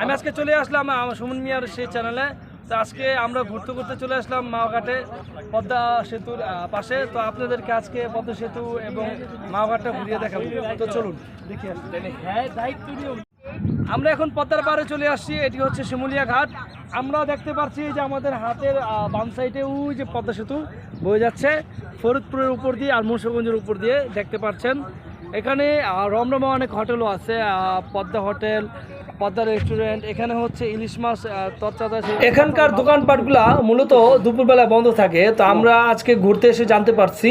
আমি আজকে চলে আসলাম সুমন মিয়ার সেই চ্যানেলে তো আজকে আমরা ঘুরতে ঘুরতে চলে আসলাম মাওঘাটে, পদ্মা সেতুর পাশে। তো আপনাদেরকে আজকে পদ্মা সেতু এবং মাওঘাটটা ঘুরিয়ে দেখাবো। তো চলুন, দেখি আমরা এখন পদ্মার পাড়ে চলে আসছি, এটি হচ্ছে শিমুলিয়া ঘাট। আমরা দেখতে পাচ্ছি যে আমাদের হাতের বাম সাইডে ওই যে পদ্মা সেতু বয়ে যাচ্ছে, ফরিদপুরের উপর দিয়ে আর মুন্সিগঞ্জের উপর দিয়ে দেখতে পাচ্ছেন। এখানে রমরমা অনেক হোটেলও আছে পদ্মা হোটেল পদ্মা রেস্টুরেন্ট এখানে হচ্ছে ইলিশ মাছ তরচাদা এখানকার দোকানপাটগুলা মূলত দুপুরবেলা বন্ধ থাকে। তো আমরা আজকে ঘুরতে এসে জানতে পারছি